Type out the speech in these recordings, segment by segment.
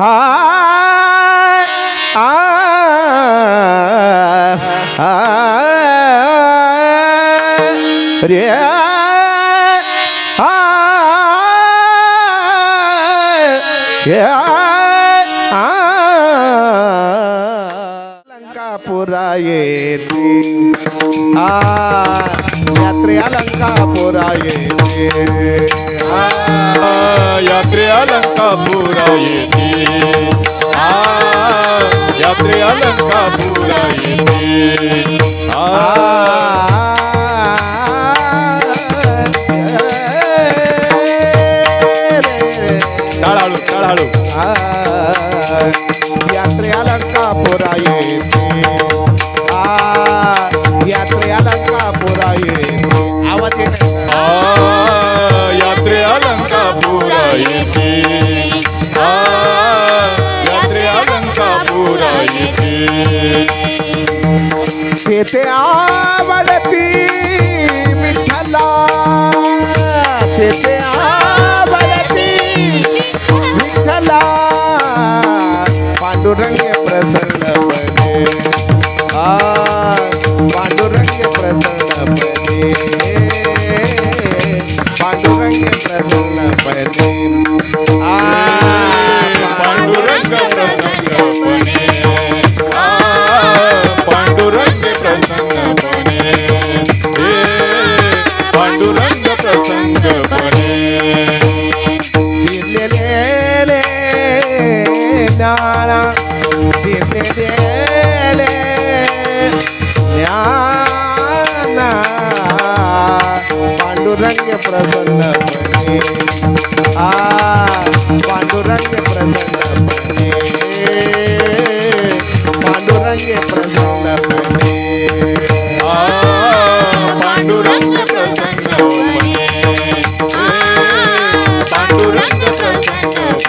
आ रे लंकापुरा येते आ यात्रे अलंकापुरा येते यात्रे अलंकापुरा येते आ यात्रे अलंकापुरा येते आ. टाळाळू टाळाळू. यात्रे अलंकापुरा येते आ यात्रे अलंकापुरा येते आवाज येत येते. यात्रे अलंकापुरा येते तेथे आवडती विठ्ठला तेथे आवडती विठ्ठला पांडुरंग प्रसन्न बने आ पांडुरंग प्रसन्न बने पांडुरंग प्रसन्न पांडुरंग प्रसन्नपणे पांडुरंग प्रसन्नपणे दिलेले ज्ञाना दिलेले ज्ञाना. पांडुरंग प्रसन्न आ पांडुरंग प्रसन्न पांडुरंग प्रसन्न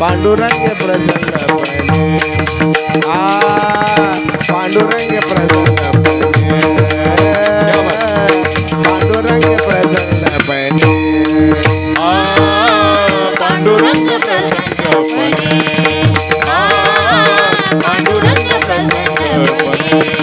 पांडुरंग प्रसन्न आ पांडुरंग प्रसन्न पांडुरंग प्रसन्न बने आ पांडुरंग प्रसन्नपणे आ पांडुरंग प्रसन्नपणे आ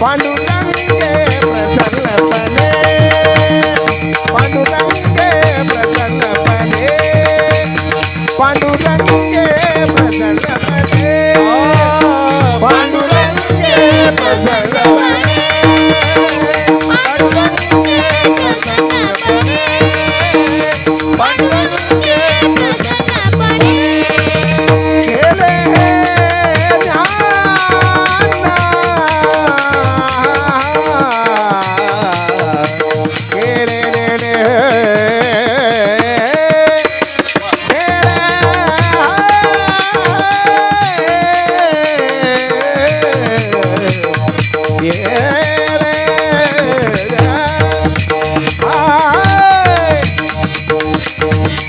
पांडुरंगे प्रसन्नपणे पांडुरंगे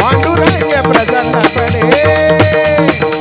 पांडुरंग प्रसन्नपणे पांडुरंग